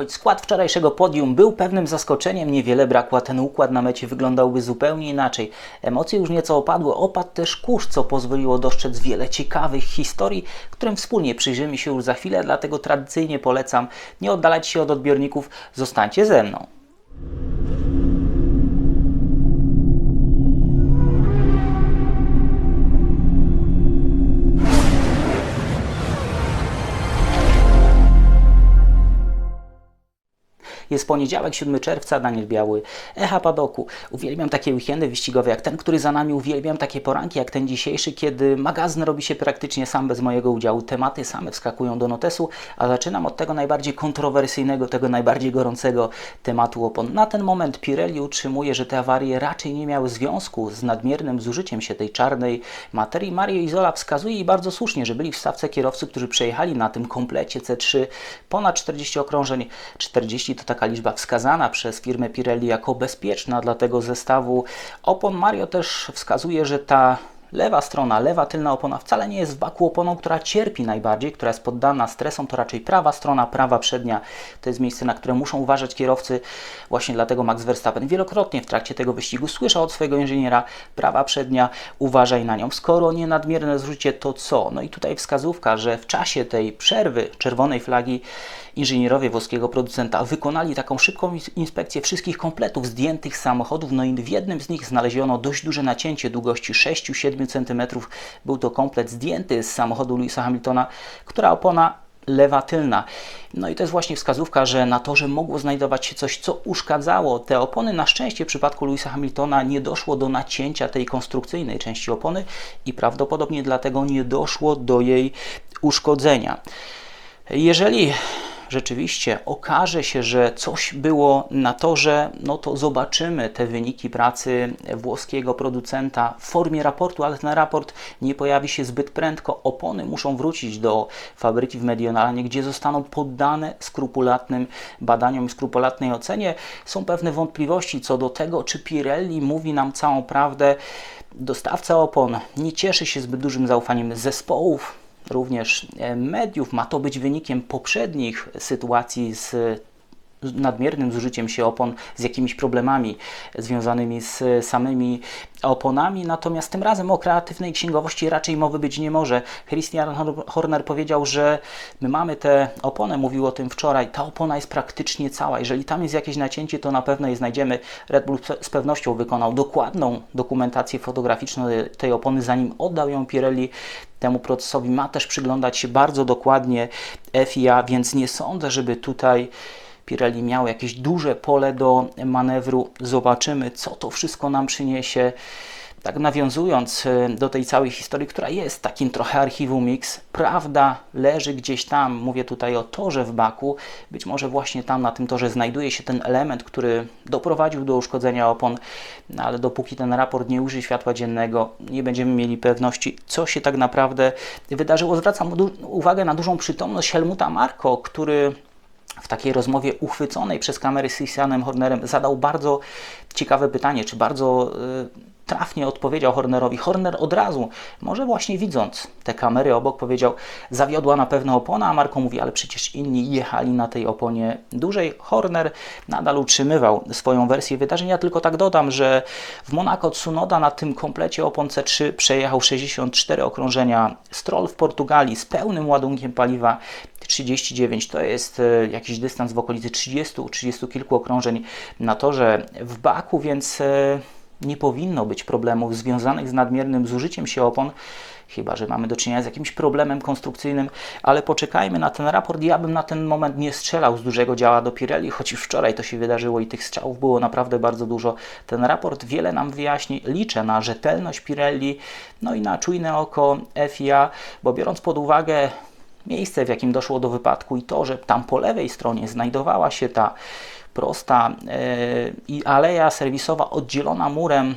Choć skład wczorajszego podium był pewnym zaskoczeniem, niewiele brakło, ten układ na mecie wyglądałby zupełnie inaczej. Emocje już nieco opadły, opadł też kurz, co pozwoliło dostrzec wiele ciekawych historii, którym wspólnie przyjrzymy się już za chwilę, dlatego tradycyjnie polecam nie oddalać się od odbiorników, zostańcie ze mną. Jest poniedziałek, 7 czerwca, Daniel Biały, Echa Padoku. Uwielbiam takie weekendy wyścigowe jak ten, który za nami. Uwielbiam takie poranki jak ten dzisiejszy, kiedy magazyn robi się praktycznie sam bez mojego udziału. Tematy same wskakują do notesu, a zaczynam od tego najbardziej kontrowersyjnego, tego najbardziej gorącego tematu opon. Na ten moment Pirelli utrzymuje, że te awarie raczej nie miały związku z nadmiernym zużyciem się tej czarnej materii. Mario Izola wskazuje i bardzo słusznie, że byli w stawce kierowcy, którzy przejechali na tym komplecie C3 ponad 40 okrążeń. 40 to taka liczba wskazana przez firmę Pirelli jako bezpieczna dla tego zestawu opon. Mario też wskazuje, że ta Lewa strona, lewa tylna opona wcale nie jest w baku oponą, która cierpi najbardziej, która jest poddana stresom, to raczej prawa strona, prawa przednia. To jest miejsce, na które muszą uważać kierowcy. Właśnie dlatego Max Verstappen wielokrotnie w trakcie tego wyścigu słyszał od swojego inżyniera prawa przednia, uważaj na nią. Skoro nie nadmierne zużycie, to co? No i tutaj wskazówka, że w czasie tej przerwy czerwonej flagi inżynierowie włoskiego producenta wykonali taką szybką inspekcję wszystkich kompletów zdjętych samochodów, no i w jednym z nich znaleziono dość duże nacięcie długości 6-7 cm. Był to komplet zdjęty z samochodu Louisa Hamiltona, która opona lewa tylna. No i to jest właśnie wskazówka, że na torze mogło znajdować się coś, co uszkadzało te opony. Na szczęście w przypadku Louisa Hamiltona nie doszło do nacięcia tej konstrukcyjnej części opony i prawdopodobnie dlatego nie doszło do jej uszkodzenia. Jeżeli rzeczywiście okaże się, że coś było na torze, no to zobaczymy te wyniki pracy włoskiego producenta w formie raportu, ale ten raport nie pojawi się zbyt prędko. Opony muszą wrócić do fabryki w Medionalnie, gdzie zostaną poddane skrupulatnym badaniom i skrupulatnej ocenie. Są pewne wątpliwości co do tego, czy Pirelli mówi nam całą prawdę. Dostawca opon nie cieszy się zbyt dużym zaufaniem zespołów, również e, mediów. Ma to być wynikiem poprzednich sytuacji z nadmiernym zużyciem się opon, z jakimiś problemami związanymi z samymi oponami, natomiast tym razem o kreatywnej księgowości raczej mowy być nie może. Christian Horner powiedział, że my mamy tę oponę, mówił o tym wczoraj, ta opona jest praktycznie cała. Jeżeli tam jest jakieś nacięcie, to na pewno je znajdziemy. Red Bull z pewnością wykonał dokładną dokumentację fotograficzną tej opony, zanim oddał ją Pirelli temu procesowi. Ma też przyglądać się bardzo dokładnie FIA, więc nie sądzę, żeby tutaj Pirelli miał jakieś duże pole do manewru. Zobaczymy, co to wszystko nam przyniesie. Tak nawiązując e, do tej całej historii, która jest takim trochę archiwum Mix, prawda leży gdzieś tam, mówię tutaj o torze w Baku, być może właśnie tam na tym torze znajduje się ten element, który doprowadził do uszkodzenia opon, no ale dopóki ten raport nie użyje światła dziennego, nie będziemy mieli pewności, co się tak naprawdę wydarzyło. Zwracam uwagę na dużą przytomność Helmuta Marko, który w takiej rozmowie uchwyconej przez kamery z Christianem Hornerem zadał bardzo ciekawe pytanie, czy bardzo y, trafnie odpowiedział Hornerowi. Horner od razu, może właśnie widząc te kamery obok, powiedział, zawiodła na pewno opona, a Marko mówi, ale przecież inni jechali na tej oponie dłużej. Horner nadal utrzymywał swoją wersję wydarzenia, tylko tak dodam, że w Monaco Tsunoda na tym komplecie opon C3 przejechał 64 okrążenia. Stroll w Portugalii z pełnym ładunkiem paliwa 39 to jest e, jakiś dystans w okolicy 30-30 kilku okrążeń na torze w Baku, więc e, nie powinno być problemów związanych z nadmiernym zużyciem się opon, chyba że mamy do czynienia z jakimś problemem konstrukcyjnym, ale poczekajmy na ten raport. Ja bym na ten moment nie strzelał z dużego działa do Pirelli, choć wczoraj to się wydarzyło i tych strzałów było naprawdę bardzo dużo. Ten raport wiele nam wyjaśni. Liczę na rzetelność Pirelli, no i na czujne oko FIA, bo biorąc pod uwagę miejsce, w jakim doszło do wypadku i to, że tam po lewej stronie znajdowała się ta prosta e, i aleja serwisowa oddzielona murem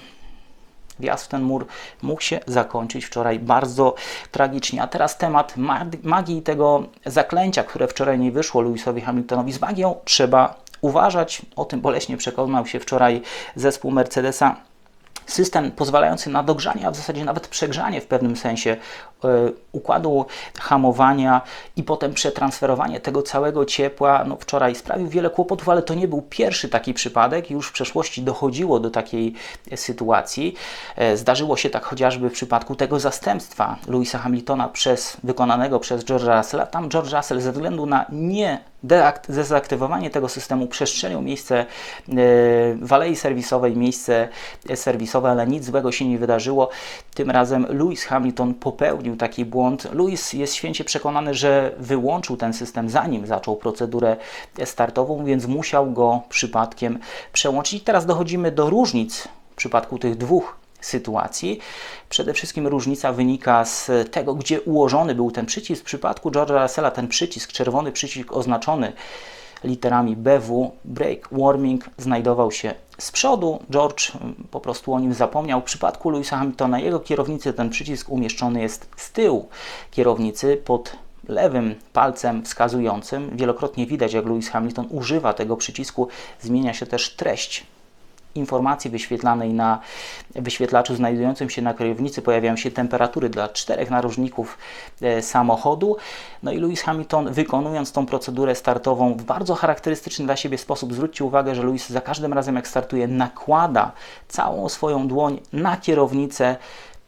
wjazd w ten mur mógł się zakończyć wczoraj bardzo tragicznie. A teraz temat magii tego zaklęcia, które wczoraj nie wyszło Lewisowi Hamiltonowi. Z magią trzeba uważać. O tym boleśnie przekonał się wczoraj zespół Mercedesa system pozwalający na dogrzanie, a w zasadzie nawet przegrzanie w pewnym sensie e, układu hamowania i potem przetransferowanie tego całego ciepła. No, wczoraj sprawił wiele kłopotów, ale to nie był pierwszy taki przypadek. Już w przeszłości dochodziło do takiej sytuacji. E, zdarzyło się tak chociażby w przypadku tego zastępstwa Louisa Hamiltona przez, wykonanego przez George'a Russella. Tam George Russell ze względu na nie dezaktywowanie tego systemu przestrzelił miejsce e, w alei serwisowej, miejsce serwisowe, ale nic złego się nie wydarzyło. Tym razem Lewis Hamilton popełnił taki błąd. Lewis jest święcie przekonany, że wyłączył ten system zanim zaczął procedurę startową, więc musiał go przypadkiem przełączyć. Teraz dochodzimy do różnic w przypadku tych dwóch sytuacji. Przede wszystkim różnica wynika z tego, gdzie ułożony był ten przycisk. W przypadku George'a Russella ten przycisk, czerwony przycisk oznaczony literami BW, Break Warming, znajdował się z przodu. George mm, po prostu o nim zapomniał. W przypadku Louisa Hamiltona, jego kierownicy, ten przycisk umieszczony jest z tyłu kierownicy pod lewym palcem wskazującym. Wielokrotnie widać, jak Lewis Hamilton używa tego przycisku. Zmienia się też treść informacji wyświetlanej na wyświetlaczu znajdującym się na kierownicy pojawiają się temperatury dla czterech narożników e, samochodu. No i Lewis Hamilton wykonując tą procedurę startową w bardzo charakterystyczny dla siebie sposób, zwróćcie uwagę, że Lewis za każdym razem jak startuje nakłada całą swoją dłoń na kierownicę,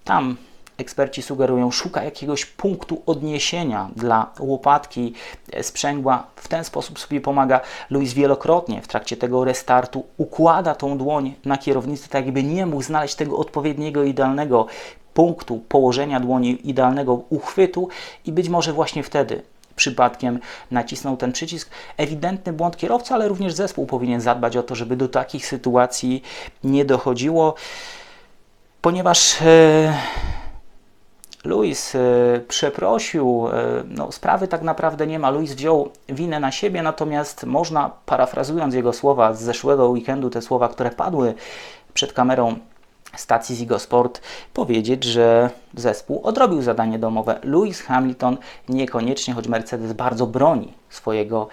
tam eksperci sugerują, szuka jakiegoś punktu odniesienia dla łopatki, e, sprzęgła. W ten sposób sobie pomaga. Louis wielokrotnie w trakcie tego restartu układa tą dłoń na kierownicy, tak jakby nie mógł znaleźć tego odpowiedniego, idealnego punktu położenia dłoni, idealnego uchwytu i być może właśnie wtedy przypadkiem nacisnął ten przycisk. Ewidentny błąd kierowcy, ale również zespół powinien zadbać o to, żeby do takich sytuacji nie dochodziło, ponieważ. Yy Luis e, przeprosił, e, no, sprawy tak naprawdę nie ma. Luis wziął winę na siebie, natomiast można, parafrazując jego słowa z zeszłego weekendu, te słowa, które padły przed kamerą stacji Zigo Sport, powiedzieć, że zespół odrobił zadanie domowe. Lewis Hamilton niekoniecznie, choć Mercedes bardzo broni swojego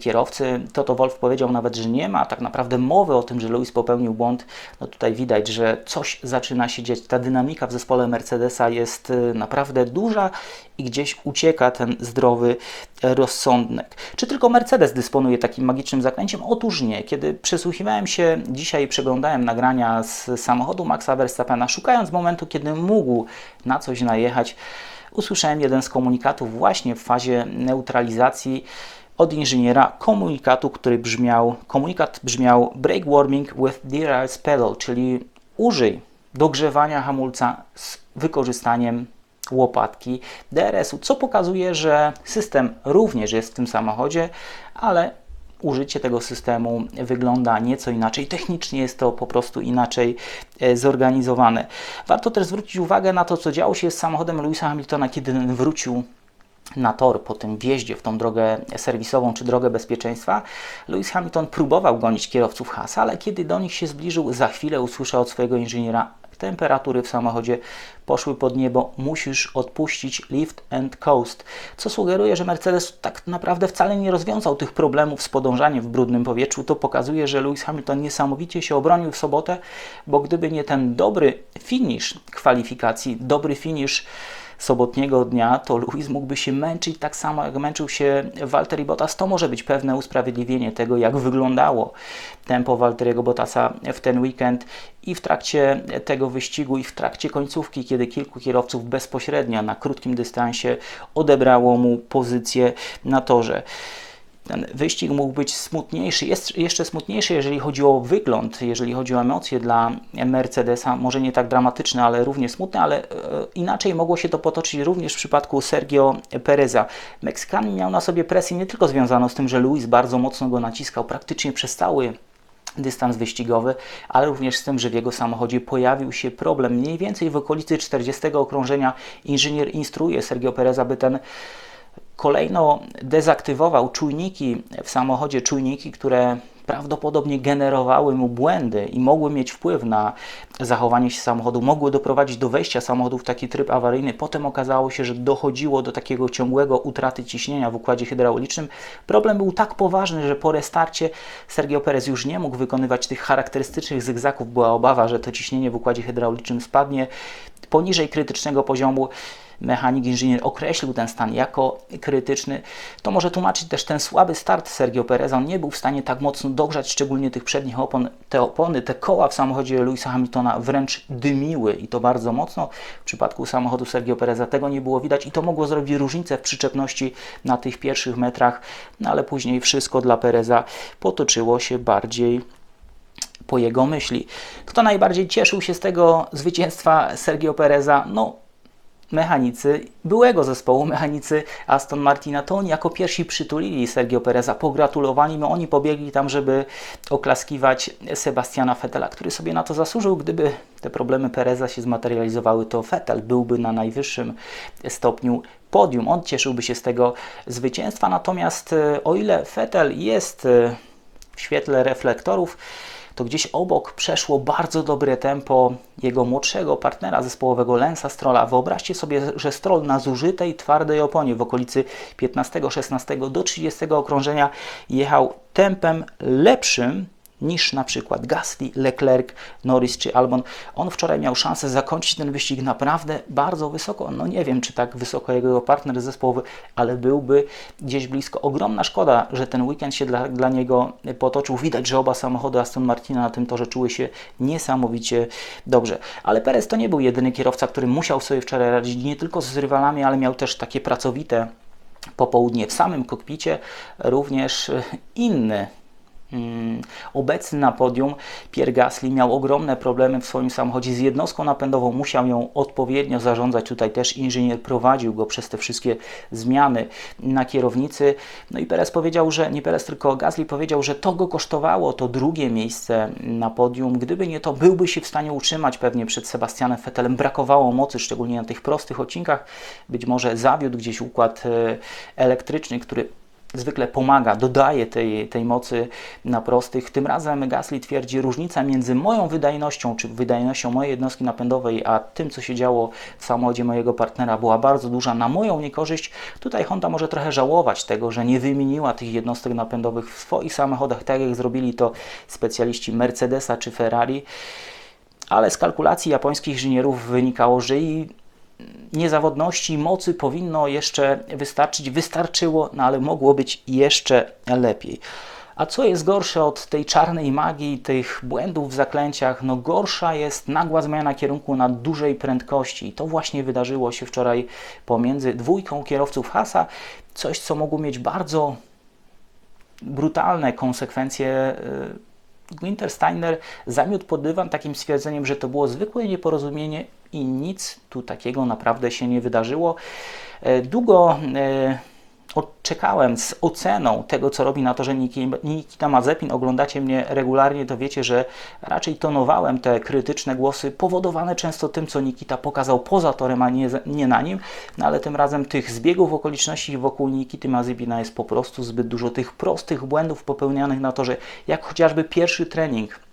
kierowcy. Toto Wolf powiedział nawet, że nie ma tak naprawdę mowy o tym, że Lewis popełnił błąd. No tutaj widać, że coś zaczyna się dziać. Ta dynamika w zespole Mercedesa jest y, naprawdę duża i gdzieś ucieka ten zdrowy rozsądek. Czy tylko Mercedes dysponuje takim magicznym zaklęciem? Otóż nie. Kiedy przysłuchiwałem się dzisiaj i przeglądałem nagrania z samochodu Maxa Verstappena, szukając momentu, kiedy mógł na coś najechać, usłyszałem jeden z komunikatów właśnie w fazie neutralizacji od inżyniera komunikatu, który brzmiał, komunikat brzmiał brake warming with DRS pedal, czyli użyj dogrzewania hamulca z wykorzystaniem łopatki DRS-u, co pokazuje, że system również jest w tym samochodzie, ale użycie tego systemu wygląda nieco inaczej. Technicznie jest to po prostu inaczej e, zorganizowane. Warto też zwrócić uwagę na to, co działo się z samochodem Louisa Hamiltona, kiedy wrócił na tor po tym wjeździe w tą drogę serwisową czy drogę bezpieczeństwa, Lewis Hamilton próbował gonić kierowców Haas, ale kiedy do nich się zbliżył, za chwilę usłyszał od swojego inżyniera temperatury w samochodzie poszły pod niebo, musisz odpuścić lift and coast, co sugeruje, że Mercedes tak naprawdę wcale nie rozwiązał tych problemów z podążaniem w brudnym powietrzu. To pokazuje, że Lewis Hamilton niesamowicie się obronił w sobotę, bo gdyby nie ten dobry finish kwalifikacji, dobry finish sobotniego dnia, to Luis mógłby się męczyć tak samo, jak męczył się Walter Bottas. To może być pewne usprawiedliwienie tego, jak wyglądało tempo Walteriego Bottasa w ten weekend i w trakcie tego wyścigu i w trakcie końcówki, kiedy kilku kierowców bezpośrednio na krótkim dystansie odebrało mu pozycję na torze ten wyścig mógł być smutniejszy, jest jeszcze smutniejszy, jeżeli chodzi o wygląd, jeżeli chodzi o emocje dla Mercedesa, może nie tak dramatyczne, ale równie smutne, ale e, inaczej mogło się to potoczyć również w przypadku Sergio Pereza. Meksykanin miał na sobie presję nie tylko związaną z tym, że Luis bardzo mocno go naciskał praktycznie przez cały dystans wyścigowy, ale również z tym, że w jego samochodzie pojawił się problem. Mniej więcej w okolicy 40 okrążenia inżynier instruuje Sergio Pereza, by ten Kolejno dezaktywował czujniki w samochodzie, czujniki, które prawdopodobnie generowały mu błędy i mogły mieć wpływ na zachowanie się samochodu, mogły doprowadzić do wejścia samochodu w taki tryb awaryjny. Potem okazało się, że dochodziło do takiego ciągłego utraty ciśnienia w układzie hydraulicznym. Problem był tak poważny, że po restarcie Sergio Perez już nie mógł wykonywać tych charakterystycznych zygzaków. Była obawa, że to ciśnienie w układzie hydraulicznym spadnie poniżej krytycznego poziomu mechanik, inżynier określił ten stan jako krytyczny, to może tłumaczyć też ten słaby start Sergio Pereza. On nie był w stanie tak mocno dogrzać, szczególnie tych przednich opon. Te opony, te koła w samochodzie Louisa Hamiltona wręcz dymiły i to bardzo mocno. W przypadku samochodu Sergio Pereza tego nie było widać i to mogło zrobić różnicę w przyczepności na tych pierwszych metrach, no ale później wszystko dla Pereza potoczyło się bardziej po jego myśli. Kto najbardziej cieszył się z tego zwycięstwa Sergio Pereza? No, mechanicy byłego zespołu, mechanicy Aston Martina, to oni jako pierwsi przytulili Sergio Pereza, pogratulowali mu, oni pobiegli tam, żeby oklaskiwać Sebastiana Vettela, który sobie na to zasłużył. Gdyby te problemy Pereza się zmaterializowały, to Vettel byłby na najwyższym stopniu podium. On cieszyłby się z tego zwycięstwa, natomiast e, o ile Vettel jest e, w świetle reflektorów, to gdzieś obok przeszło bardzo dobre tempo jego młodszego partnera zespołowego Lensa Strolla. Wyobraźcie sobie, że Stroll na zużytej, twardej oponie w okolicy 15-16 do 30 okrążenia jechał tempem lepszym niż na przykład Gasly, Leclerc, Norris czy Albon. On wczoraj miał szansę zakończyć ten wyścig naprawdę bardzo wysoko. No nie wiem, czy tak wysoko jego partner zespołowy, ale byłby gdzieś blisko. Ogromna szkoda, że ten weekend się dla, dla niego potoczył. Widać, że oba samochody Aston Martina na tym torze czuły się niesamowicie dobrze. Ale Perez to nie był jedyny kierowca, który musiał sobie wczoraj radzić nie tylko z rywalami, ale miał też takie pracowite popołudnie w samym kokpicie, również inny obecny na podium Pierre Gasly miał ogromne problemy w swoim samochodzie z jednostką napędową, musiał ją odpowiednio zarządzać. Tutaj też inżynier prowadził go przez te wszystkie zmiany na kierownicy. No i Perez powiedział, że nie Perez, tylko Gasly powiedział, że to go kosztowało to drugie miejsce na podium. Gdyby nie to, byłby się w stanie utrzymać pewnie przed Sebastianem Vettelem. Brakowało mocy, szczególnie na tych prostych odcinkach. Być może zawiódł gdzieś układ e, elektryczny, który zwykle pomaga, dodaje tej, tej mocy na prostych. Tym razem Gasly twierdzi, różnica między moją wydajnością, czy wydajnością mojej jednostki napędowej, a tym, co się działo w samochodzie mojego partnera, była bardzo duża na moją niekorzyść. Tutaj Honda może trochę żałować tego, że nie wymieniła tych jednostek napędowych w swoich samochodach, tak jak zrobili to specjaliści Mercedesa czy Ferrari. Ale z kalkulacji japońskich inżynierów wynikało, że i niezawodności mocy powinno jeszcze wystarczyć, wystarczyło, no ale mogło być jeszcze lepiej. A co jest gorsze od tej czarnej magii, tych błędów w zaklęciach? No gorsza jest nagła zmiana kierunku na dużej prędkości. I to właśnie wydarzyło się wczoraj pomiędzy dwójką kierowców Hasa. Coś, co mogło mieć bardzo brutalne konsekwencje Winter Steiner zamiótł pod dywan takim stwierdzeniem, że to było zwykłe nieporozumienie i nic tu takiego naprawdę się nie wydarzyło. E, długo e, czekałem z oceną tego, co robi na torze Nikita Mazepin. Oglądacie mnie regularnie, to wiecie, że raczej tonowałem te krytyczne głosy, powodowane często tym, co Nikita pokazał poza torem, a nie, nie na nim. No ale tym razem tych zbiegów okoliczności wokół Nikity Mazepina jest po prostu zbyt dużo. Tych prostych błędów popełnianych na torze, jak chociażby pierwszy trening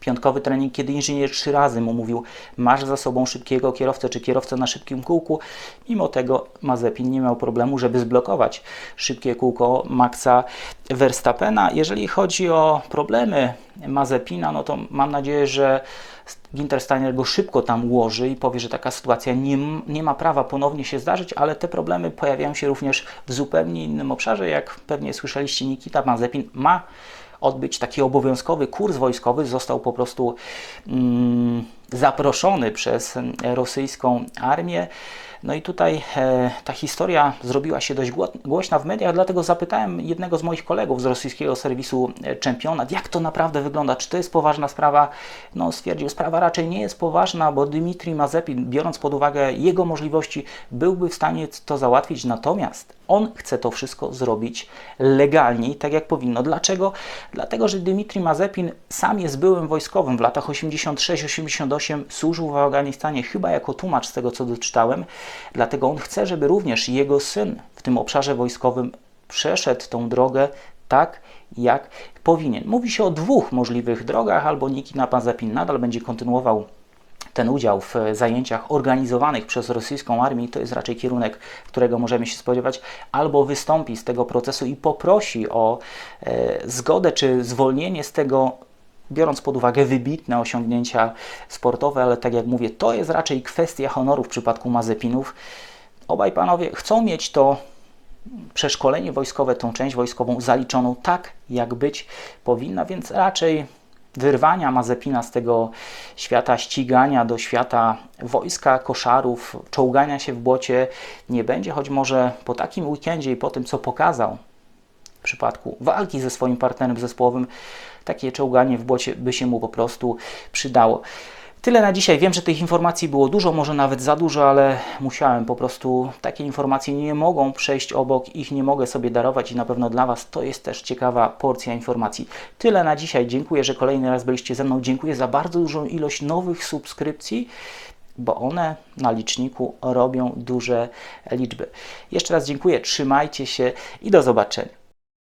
piątkowy trening, kiedy inżynier trzy razy mu mówił, masz za sobą szybkiego kierowcę czy kierowcę na szybkim kółku. Mimo tego Mazepin nie miał problemu, żeby zblokować szybkie kółko Maxa Verstappena. Jeżeli chodzi o problemy Mazepina, no to mam nadzieję, że Ginter Steiner go szybko tam ułoży i powie, że taka sytuacja nie, nie ma prawa ponownie się zdarzyć, ale te problemy pojawiają się również w zupełnie innym obszarze. Jak pewnie słyszeliście, Nikita Mazepin ma odbyć taki obowiązkowy kurs wojskowy, został po prostu mm, zaproszony przez rosyjską armię. No i tutaj e, ta historia zrobiła się dość głośna w mediach, dlatego zapytałem jednego z moich kolegów z rosyjskiego serwisu e, Czempionat, jak to naprawdę wygląda, czy to jest poważna sprawa. No stwierdził, sprawa raczej nie jest poważna, bo Dmitri Mazepin, biorąc pod uwagę jego możliwości, byłby w stanie to załatwić, natomiast on chce to wszystko zrobić legalnie, tak jak powinno. Dlaczego? Dlatego, że Dmitri Mazepin sam jest byłym wojskowym. W latach 86-88 służył w Afganistanie chyba jako tłumacz z tego, co doczytałem. Dlatego on chce, żeby również jego syn w tym obszarze wojskowym przeszedł tą drogę tak, jak powinien. Mówi się o dwóch możliwych drogach, albo Nikita Mazepin nadal będzie kontynuował ten udział w zajęciach organizowanych przez rosyjską armię, to jest raczej kierunek, którego możemy się spodziewać, albo wystąpi z tego procesu i poprosi o e, zgodę czy zwolnienie z tego, biorąc pod uwagę wybitne osiągnięcia sportowe, ale tak jak mówię, to jest raczej kwestia honoru w przypadku Mazepinów. Obaj panowie chcą mieć to przeszkolenie wojskowe, tą część wojskową zaliczoną tak, jak być powinna, więc raczej wyrwania Mazepina z tego świata ścigania do świata wojska, koszarów, czołgania się w błocie nie będzie, choć może po takim weekendzie i po tym, co pokazał w przypadku walki ze swoim partnerem zespołowym, takie czołganie w błocie by się mu po prostu przydało. Tyle na dzisiaj. Wiem, że tych informacji było dużo, może nawet za dużo, ale musiałem po prostu. Takie informacje nie mogą przejść obok, ich nie mogę sobie darować i na pewno dla Was to jest też ciekawa porcja informacji. Tyle na dzisiaj. Dziękuję, że kolejny raz byliście ze mną. Dziękuję za bardzo dużą ilość nowych subskrypcji bo one na liczniku robią duże liczby. Jeszcze raz dziękuję, trzymajcie się i do zobaczenia.